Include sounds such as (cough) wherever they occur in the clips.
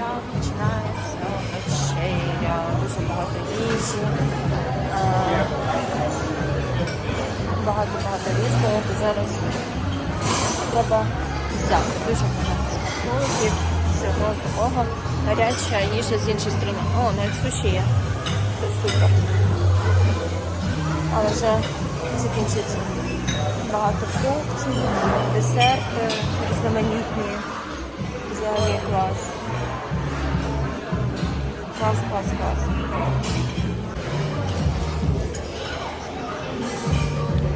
так починається вечеря, дуже багато їжі. Багато-багато різного. Зараз треба взяти дуже багато смаколиків, всього такого. Гаряча їжа з іншої сторони. О, навіть суші є. Це супер. Але вже закінчиться. Багато фруктів, десерти різноманітні. Взагалі клас. Клас, клас, клас.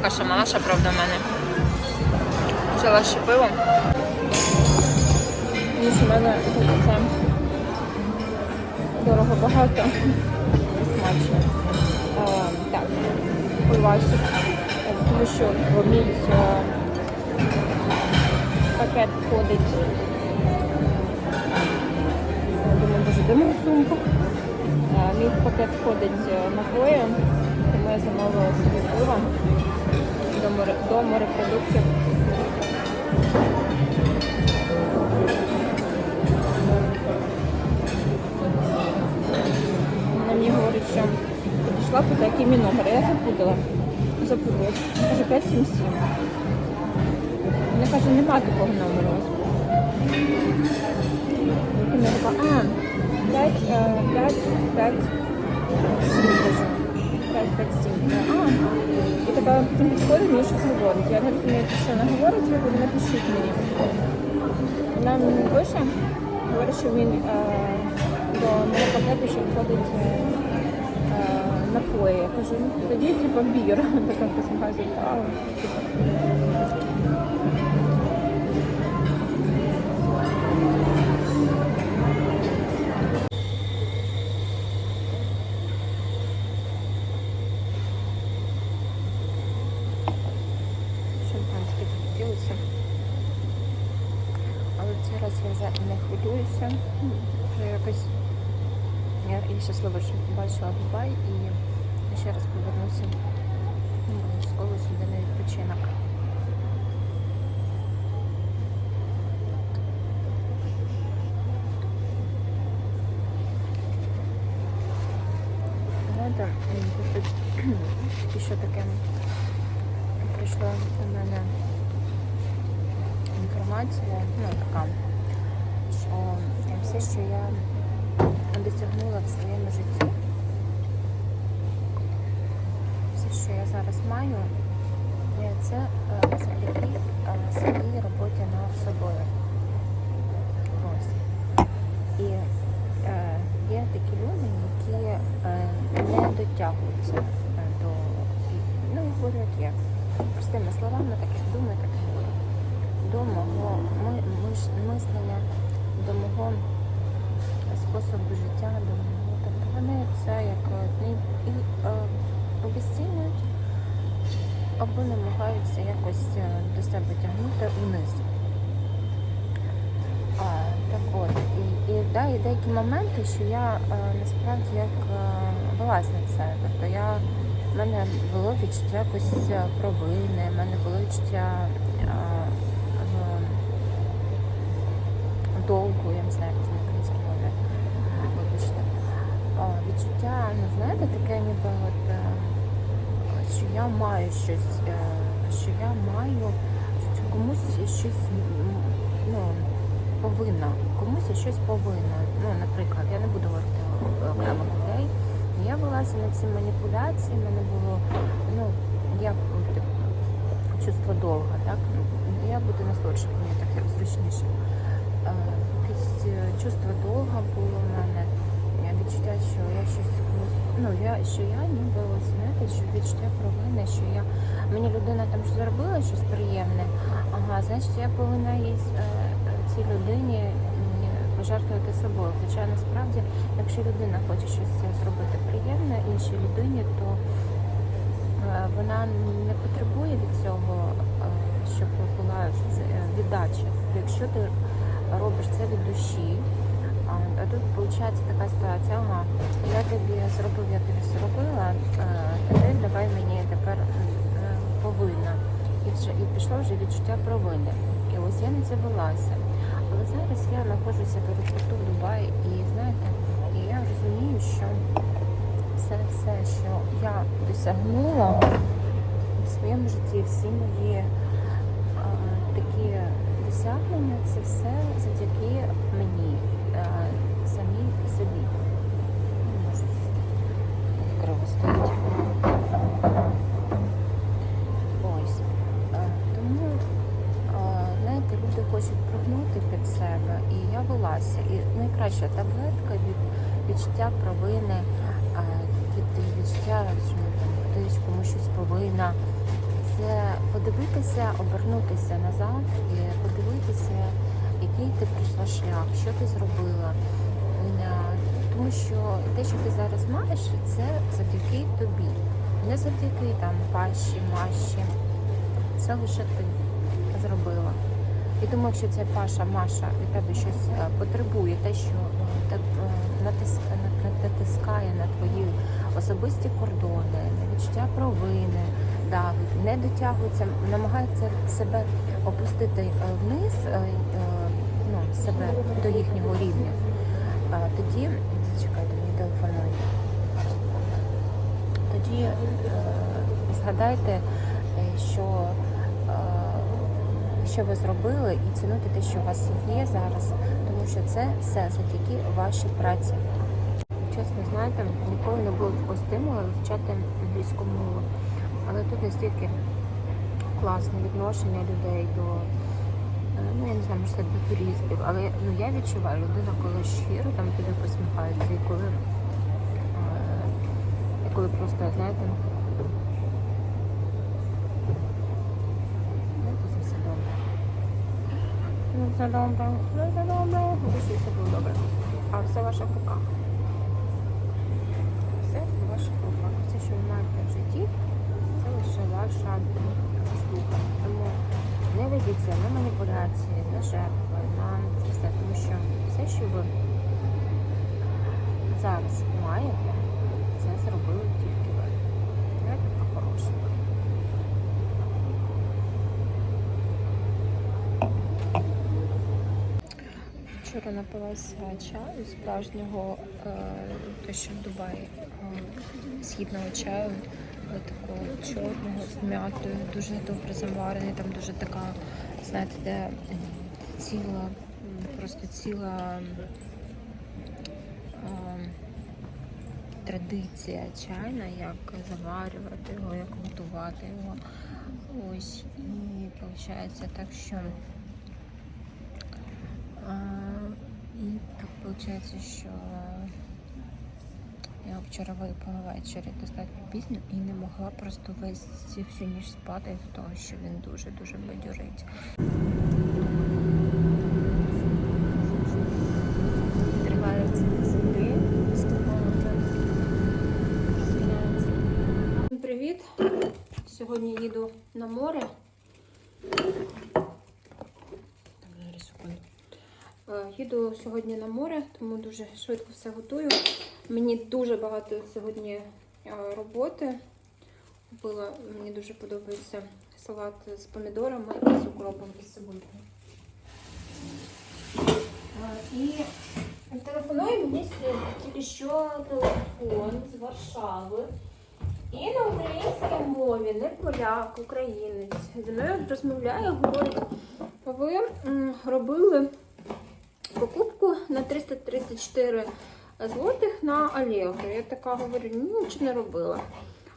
Каша малаша, правда, в мене. Взяла ще пиво. Ніж у мене це дорого багато і смачно. Е, так, пивасик. Тому що в мій е, пакет входить. Дуже диму сумку. Е, Мій пакет входить е, напої, тому я замовила собі пиво до, море, до морепродуктів. Вона мені говорить, що підійшла по такий мій номер. Я запутала. Запуталась. Каже 577. Вона каже, нема такого номеру. Я така, а, 5, 5, 5, 7 кажу. 5, 5, 7. А, і така потім підходить, мені щось говорить. Я не розумію, що вона говорить, я говорю, напишіть мені. Вона мені пише, говорить, що він е, до мого пакету ще входить е, е, напої. Я кажу, ну тоді типу бір. (laughs) Така посміхаюся, а, типу. Я щаслива, що побачила Дубай і ще раз повернуся ну, обов'язково сюди на відпочинок. Знаєте, тільки що таке прийшла до мене інформація, ну така, що все, що я досягнула в своєму житті, все, що я зараз маю, це е, завдяки е, своїй роботі над собою. Ось. І е, є такі люди, які не дотягуються до, ну, я говорю, як. Простими словами, так як думаю, так і говорю. До мого мислення, до мого способу життя, до мого. Тобто вони це як е, і, і е, обіцінюють або намагаються якось е, до себе тягнути вниз. А, так от, і, і, да, і деякі моменти, що я е, насправді як е, це. Тобто я, в мене було відчуття якось провини, в мене було відчуття е, довгу, я не знаю, як це на українській мові. Вибачте. О, відчуття, ну знаєте, таке ніби от, е, що я маю щось, е, що я маю що комусь щось ну, повинна, комусь я щось повинна. Ну, наприклад, я не буду говорити окремих людей. Я велася на ці маніпуляції, в мене було, ну, я от, чувство довга, так? Я буду на солодше, мені так зручніше. Е, Якесь чувство довга було в мене. Відчуття, що я щось ну я що я ніби ось знаєте, що відчуття провини, що я мені людина там щось зробила щось приємне. Ага, значить я повинна їй е, цій людині пожертвувати собою. Хоча насправді, якщо людина хоче щось зробити приємне іншій людині, то е, вона не потребує від цього, е, щоб була віддача. Якщо ти робиш це від душі, а тут виходить така ситуація, ага, я тобі зробив, я тобі зробила, тепер давай мені тепер э, повинна. І вже і пішло вже відчуття провини. І ось я не забулася. Але зараз я знаходжуся в аеропорту в Дубаї і знаєте, і я розумію, що все, все, що я досягнула в своєму житті, всі мої а, такі досягнення, це все завдяки мені а, самій собі. Не можу сісти. Так криво стоїть. Ось. Е, Тому, е, знаєте, люди хочуть прогнути під себе, і я велася. І найкраща таблетка від відчуття провини, е, від відчуття, що хтось комусь щось повинна. Це подивитися, обернутися назад і подивитися, пройшла шлях, що ти зробила. Е, Тому що те, що ти зараз маєш, це завдяки тобі. Не завдяки там пащі, маші. Це лише ти зробила. І тому, якщо ця Паша, Маша від тебе щось е, потребує, те, що е, на- на- натискає на твої особисті кордони, на відчуття провини, давить, не дотягується, намагається себе опустити вниз, себе до їхнього рівня, е, тоді зачекайте, мені телефонують. Тоді е, згадайте, е, що, е, що ви зробили, і цінуйте те, що у вас є зараз, тому що це все завдяки вашій праці. Чесно, знаєте, ніколи не було такого стимулу вивчати англійську мову. Але тут настільки класне відношення людей до, ну я не знаю, може до туристів, але ну, я відчуваю людина, коли щиро там тобі посміхається, і коли, е, і коли просто, знаєте, знаєте, все добре. Ну, все ну, добре, лише все було добре. А все в ваших руках. Все в ваших руках. Все, що ви маєте в житті, це лише ваша заслуга. Тому не ведіться на маніпуляції, на жертви, на все, тому що все, що ви зараз маєте, це зробили тільки ви. Я така хороша. Вчора напилася чаю справжнього, е, те, що в Дубаї, е, східного чаю, такого чорного з м'ятою, дуже добре заварений, там дуже така, знаєте, де ціла, просто ціла е, традиція чайна, як заварювати його, як готувати його. Ось, і виходить так, що а, І так виходить, що вчора випала ввечері достатньо пізно і не могла просто весь всю ніч спати з того, що він дуже-дуже бадьорить. Триває ці землі, поступово. Привіт! Сьогодні їду на море. Зараз секунду. Е, Їду сьогодні на море, тому дуже швидко все готую. Мені дуже багато сьогодні е, роботи. Купила, мені дуже подобається салат з помідорами і з укропом і з цибулькою. Е, І телефонує мені тільки що телефон з Варшави. І на українській мові, не поляк, українець. Зі мною розмовляє, говорить, ви робили покупку на 334 злотих на Allegro. Я така говорю, ні, нічого не робила.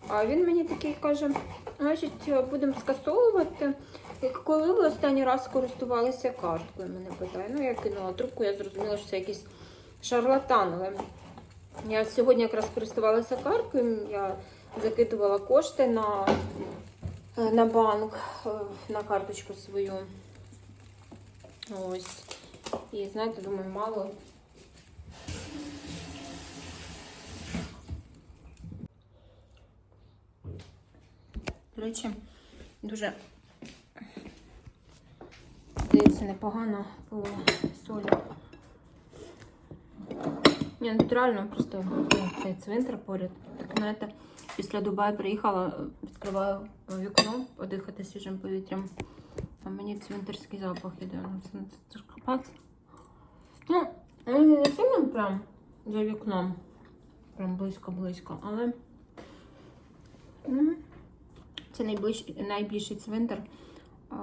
А він мені такий каже, значить, будемо скасовувати. Коли ви останній раз користувалися карткою, мене питає. Ну, я кинула трубку, я зрозуміла, що це якийсь шарлатан. Але я сьогодні якраз користувалася карткою, я закидувала кошти на, на банк, е, на карточку свою. Ось. І знаєте, думаю, мало. До речі, дуже здається непогано по солі. Ні, натурально, просто ну, цей цвинтар поряд. Так, знаєте, після Дубаю приїхала, відкриваю вікно, подихати свіжим повітрям. А мені цвинтарський запах іде. Ну, Це, капець. Ну, він не сильно прям за вікном. Прям близько-близько, але Це найближчий, найбільший цвинтар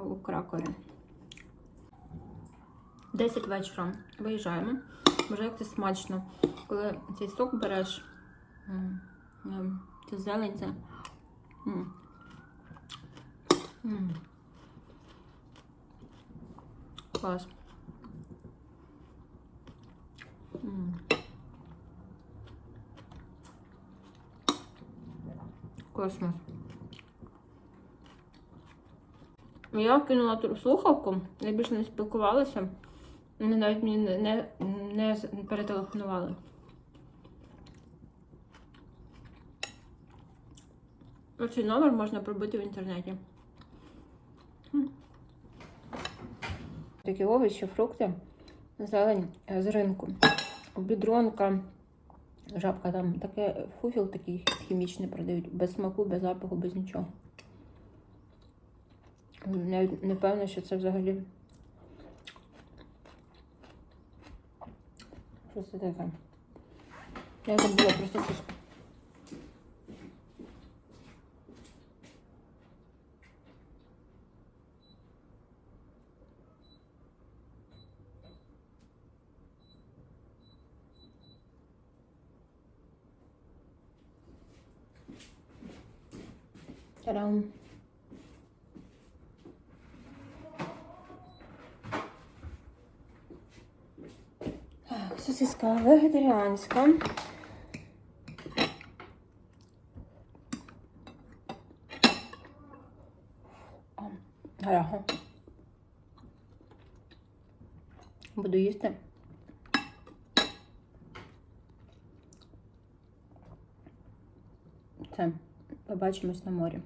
у Кракові. 10 вечора виїжджаємо. Боже, як це смачно. Коли цей сок береш, це зелень, це. м. М. Клас. Космос. Я кинула ту слухавку, я більше не спілкувалася. Вони навіть мені не, не, не перетелефонували. Оцей номер можна пробити в інтернеті. Такі овочі, фрукти, зелень е, з ринку. Бідронка, жабка там таке фуфіл такий хімічний продають, без смаку, без запаху, без нічого. Навіть не певна, що це взагалі. Що це таке? Я забула просто щось. Та-дам! Так, сосиска вегетаріанська. Гаряга. Буду їсти. Це. Побачимось на морі.